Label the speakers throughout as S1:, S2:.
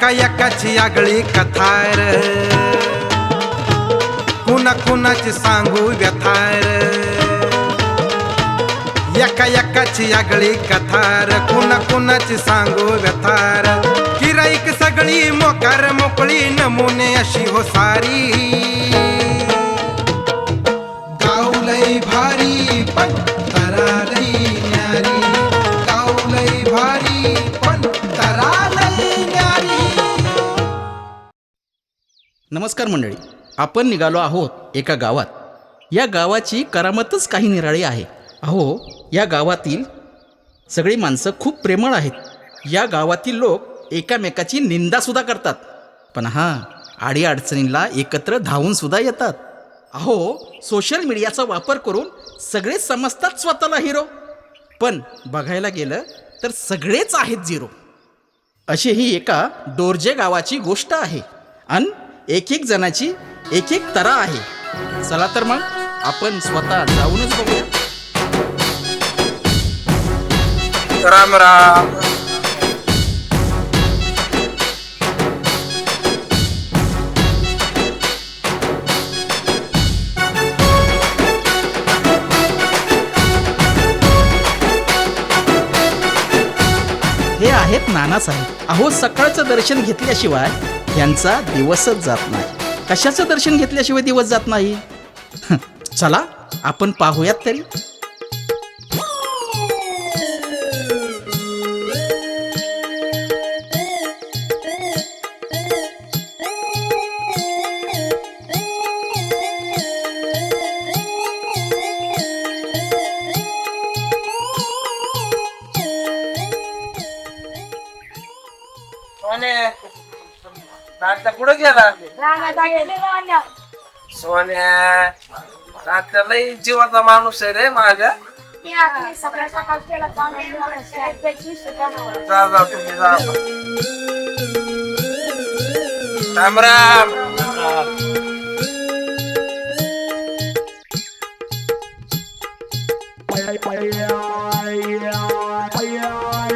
S1: एका एकाची आगळी कथार कुणा कुणाची सांगू व्यथार एका एकाची आगळी कथार कुणा कुणाची सांगू व्यथार किराईक सगळी मोकार मोकळी नमुने अशी हो सारी. गाऊलई भारी पण
S2: नमस्कार मंडळी आपण निघालो आहोत एका गावात. या गावाची करामतच काही निराळी आहे. अहो या गावातील सगळी माणसं खूप प्रेमळ आहेत. या गावातील लोक एकामेकाची निंदासुद्धा करतात. पण हां आडीअडचणींला एकत्र धावूनसुद्धा येतात. अहो सोशल मीडियाचा वापर करून सगळे समजतात स्वतःला हिरो पण बघायला गेलं तर सगळेच आहेत झिरो अशी ही एका डोरजे गावाची गोष्ट आहे. आणि एक एक जणाची एक एक तरा आहे. चला तर मग आपण स्वतः जाऊनच बघूया.
S3: राम राम.
S2: हे आहेत नानासाहेब. अहो सकाळचं दर्शन घेतल्याशिवाय यांचा दिवसच जात नाही. कशाचं दर्शन घेतल्याशिवाय दिवस जात नाही? चला आपण पाहूयात तरी.
S3: नाट्य कुठं गेला? सोन्या नाट्य लई जीवाचा माणूस आहे रे माझ्या जा जा तुम्ही जा. राम राम.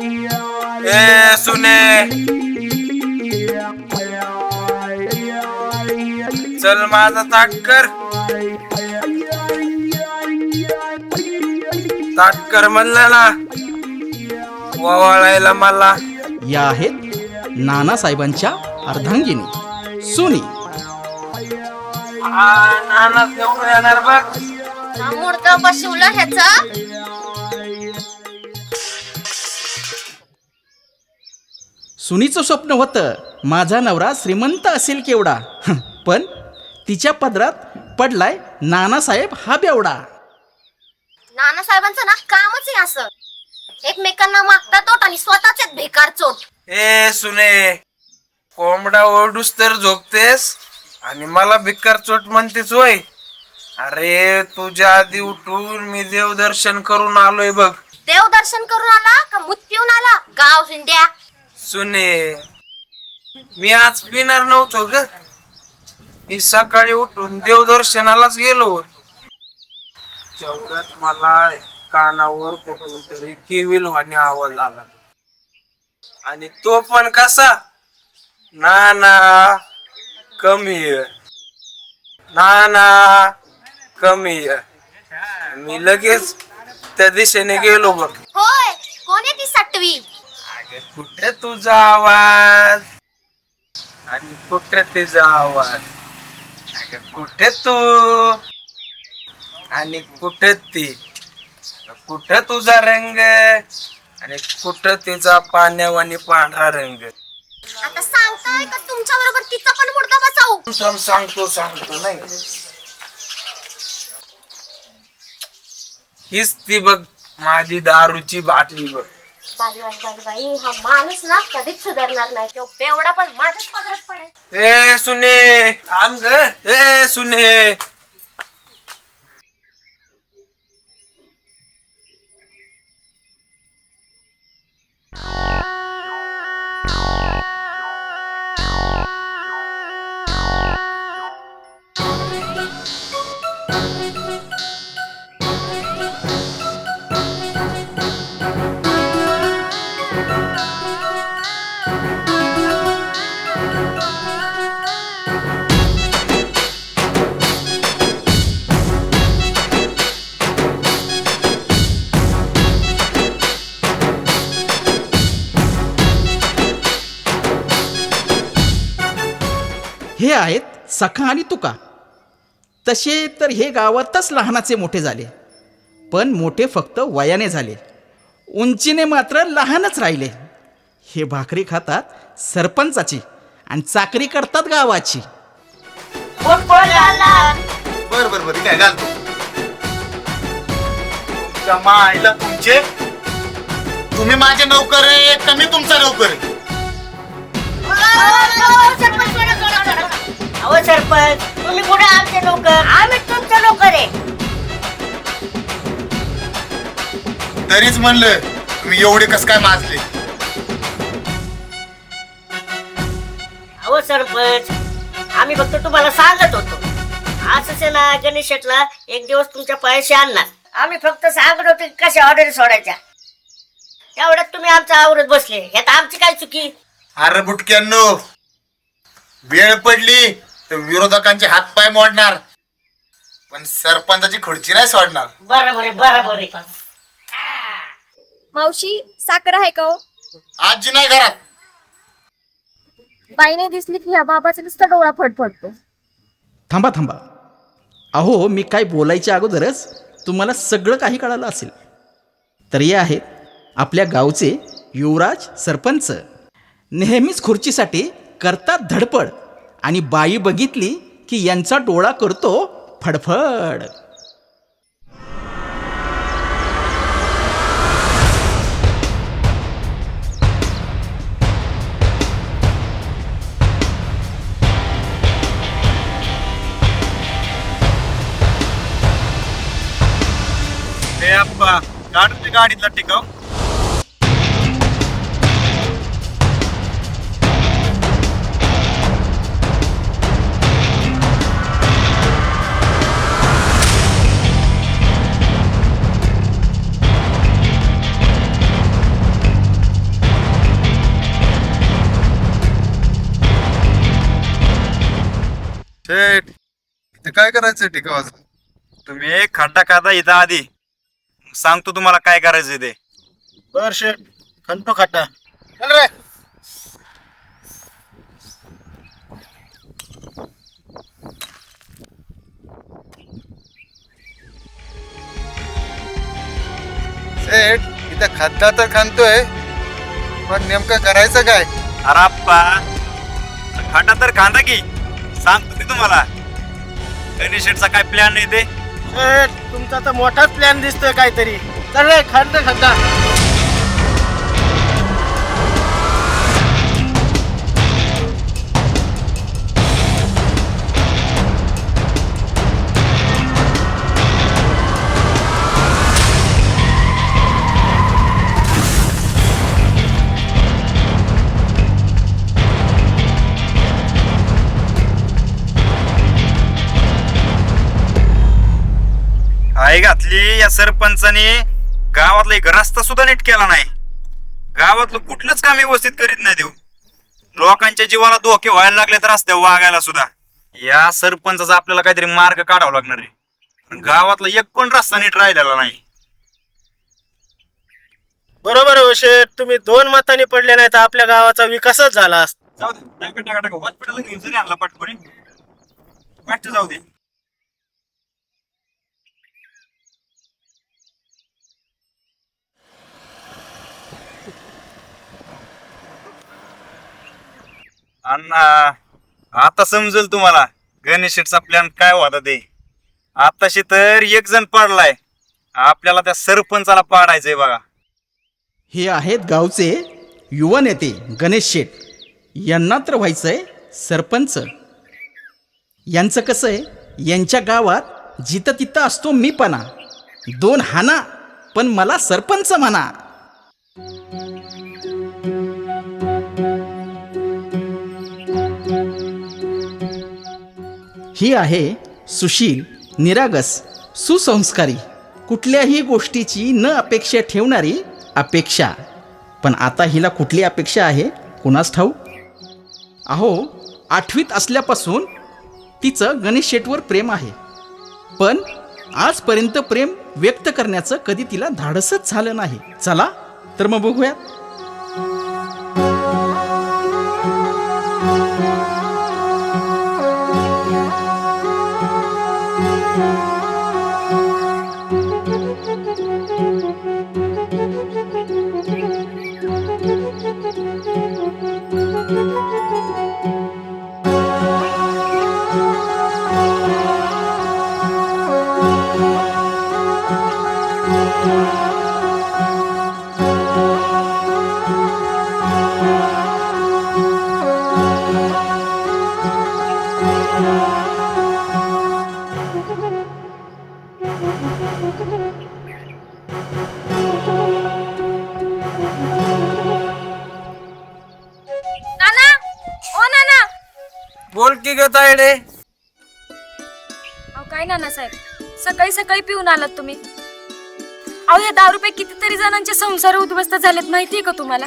S3: ए सुने चल माझा ताट कर. ताट कर म्हणलं ना. ववाळायला मला.
S2: या आहेत नानासाहेबांच्या अर्धांगिनी. सुनी.
S3: नाना तेवढं येणार बघ.
S4: मुर्दा बसवलं ह्याच.
S2: सुनीचं स्वप्न होतं माझा नवरा श्रीमंत असेल केवढा. पण तिच्या पदरात पडलाय नानासाहेब हा बेवडा.
S4: नानासाहेबांचं ना कामच आहे असं. एकमेकांना मागता तोट आणि स्वतःच आहेत बेकार चोट.
S3: ए सुने कोंबडा ओरडूस तर झोपतेस आणि मला भिकार चोट म्हणतेस होय अरे तुझ्या आधी उठून मी देवदर्शन करून आलोय बघ.
S4: देवदर्शन करून आला का मूत पिऊन आला? गाव हिंड्या.
S3: सुने मी आज पिणार नव्हतो ग. मी सकाळी उठून देवदर्शनालाच गेलो. होतो तेवढ्यात मला कानावर कुठून तरी किविल वाणी आवाज आला. आणि तो पण कसा? ना ना कमी आहे. ना ना कमी आहे. मी लगेच त्या दिशेने गेलो बघ.
S4: होय कोण आहे ती सटवी
S3: अगं, कुठे तुझा आवाज? आणि कुठे तिचा आवाज? अगं, कुठे तू? आणि कुठे ती? कुठे तुझा रंग? आणि कुठं तिचा पाण्यावानी पांढरा रंग?
S4: आता सांगताय का तुमच्या बरोबर तिचा पण मुर्दा बसावू?
S3: थांब, सांगतो सांगतो नाही हीच ती बघ माझी दारूची बाटली बघ.
S4: बाई बाई बाई बाई हा माणूस ना कधीच सुधारणार नाही. तो बेवडा पण माझ्याच पदरात पडेल.
S3: ए सुने. थांब ग. ए सुने.
S2: हे आहेत सखा आणि तुका. तसे तर हे गावातच लहानाचे मोठे झाले. पण मोठे फक्त वयाने झाले. उंचीने मात्र लहानच राहिले. हे भाकरी खातात सरपंचाची आणि चाकरी करतात गावाची.
S5: कोण कोण आला
S6: बर बर बर काय घालतो तुमच्या मायला तुमचे. तुम्ही माझे नौकर आहे का मी तुमचा नौकर आहे.
S5: अहो सरपंच तुम्ही कुठे आमचे नोकर? आम्ही तुमचे नोकर आहे.
S6: तरीच म्हणलं तुम्ही एवढे कस काय माजले?
S5: अहो सरपंच आम्ही फक्त तुम्हाला सांगत होतो. असंच आहे ना गणेश शेटला एक दिवस तुमच्या पैसे आणणार. आम्ही फक्त सांगत होतो की कशा ऑर्डर सोडायच्या. तेवढ्यात तुम्ही आमचा आवरत बसले. यात आमची काय चुकी?
S6: अरे बुटक्यांनो वेळ पडली. तर विरोधकांचे हातपाय मोडणार. पण सरपंचाची खुर्ची नाही सोडणार.
S5: बरोबर आहे बरोबर आहे.
S7: मावशी साखर आहे का हो?
S6: आजी नाही घरात.
S7: बाईने दिसली की ह्या बाबाचा नुसता डोळा फडफडतो
S2: थांबा थांबा. अहो मी काय बोलायच्या अगोदरच तुम्हाला सगळं काही कळालं असेल. तर हे आहेत आपल्या गावचे युवराज सरपंच. नेहमीच खुर्चीसाठी करतात धडपड. आणि बाई बघितली की यांचा डोळा करतो फडफड.
S6: हे अप्पा गाडीतला टिकाव.
S8: काय करायचं टिकावाचं
S9: तुम्ही एक खड्डा काढा इथं आधी. सांगतो तुम्हाला काय करायचं ते.
S6: बर शेठ. खंतो खाटा चल रे.
S8: शेठ इथं खड्डा तर खांदतोय पण नेमकं करायचं काय?
S9: अरे आप्पा खड्डा तर खांदा की. सांगतो ते तुम्हाला. गणेश शेठचा काय प्लॅन आहे ते?
S10: तुमचा तर मोठाच प्लॅन दिसतोय काहीतरी. चल रे खड्ड खड्डा
S9: आई घातली या सरपंचाने. गावातला एक रस्ता सुद्धा नीट केला नाही. गावातलं कुठलंच काम व्यवस्थित करीत नाही देऊ. लोकांच्या जीवाला धोके व्हायला लागले तर रस्त्यावर वागायला सुद्धा. या सरपंचाचा आपल्याला काहीतरी मार्ग काढावा लागणार आहे. गावातला एक पण रस्ता नीट राहिलेला नाही.
S10: बरोबर हो शेठ. तुम्ही दोन मतांनी पडले नाही तर आपल्या गावाचा विकासच झाला असता.
S9: जाऊ दे. टाका टाका टाका. हॉस्पिटलला घेऊन जरी आणला वाटतं जाऊ दे. अण्णा आता समजेल तुम्हाला गणेश शेठचा प्लॅन काय होता ते. आताशी तर एक जण पडलाय. आपल्याला त्या सरपंचाला पाडायचंय बघा.
S2: हे आहेत गावचे युवा नेते गणेश शेठ. यांना तर व्हायचंय सरपंच. यांचं कसं आहे यांच्या गावात जिथं तिथं असतो मी पणा दोन हाना पण मला सरपंच म्हणा. ही आहे सुशील निरागस सुसंस्कारी. कुठल्याही गोष्टीची न अपेक्षा ठेवणारी अपेक्षा. पण आता हिला कुठली अपेक्षा आहे? कुणास ठाऊ अहो आठवीत असल्यापासून तिचं गणेश शेटवर प्रेम आहे. पण आजपर्यंत प्रेम व्यक्त करण्याचं कधी तिला धाडसच झालं नाही. चला तर मग बघूयात.
S3: Thank. ग तायडे
S7: अहो काय नाना साहेब सकाळी सकाळी पिऊन आलात तुम्ही. अहो या दारू रुपये कितीतरी जणांचे संसार उद्ध्वस्त झालेत माहितीये का तुम्हाला?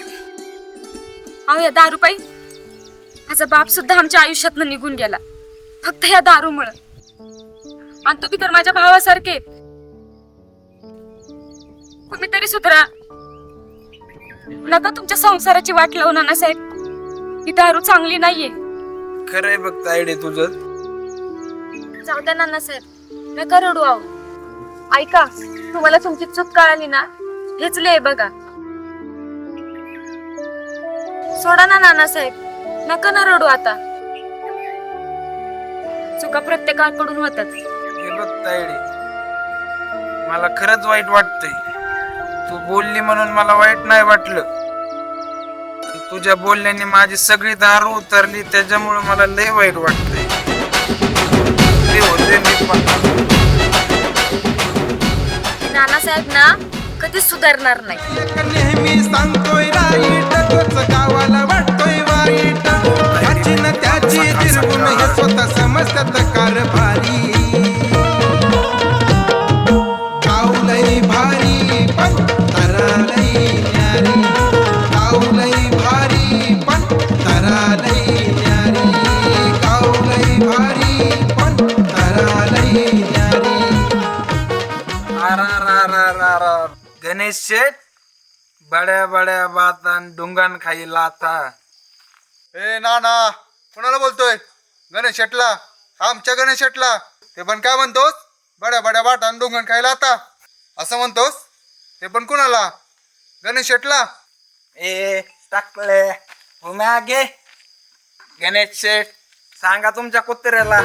S7: अहो या दारू पायी माझा बाप सुद्धा आमच्या आयुष्यातनं निघून गेला. फक्त या दारूमुळं. आणि तुम्ही तर माझ्या भावासारखे आहेत. तुम्ही तरी सुधरा. नका तुमच्या संसाराची वाट लावू नाना साहेब ही दारू चांगली नाहीये.
S3: खरंय बघ तायडे तुझं.
S7: जाऊ द्या नाना साहेब नका रडू आहो. ऐका तुम्हाला तुमची चूक कळाली ना? हेच लय बघा. सोडा ना नाना साहेब नका ना रडू आता. चुका प्रत्येकाकडून होतात.
S3: हे बघ तायडे मला खरंच वाईट वाटतंय. तू बोलली म्हणून मला वाईट नाही वाटलं. तुझ्या बोलण्याने माझी सगळी दारू उतरली त्याच्यामुळे मला लय वाईट वाटतंय. ते होते मी पण.
S7: नाना साहेब ना कधीच सुधारणार नाही.
S1: नेहमी सांगतोय राईट तोच गावाला वाटतोय वाईट. त्याची न त्याची निर्गुण हे स्वतः समजतात कारभारी.
S3: गणेश शेठ बड्या बड्या बातान डुंगान खाई लाता.
S8: ए ना ना कोणाला बोलतोय? गणेश शेटला. आमच्या गणेश शेटला. ते पण काय म्हणतोस? बड्या बड्या वाटान डोंगण खायला आता असं म्हणतोस? ते पण कुणाला? गणेश शेटला?
S3: ए टाकले. हो मागे गणेश शेठ सांगा तुमच्या कुत्र्याला.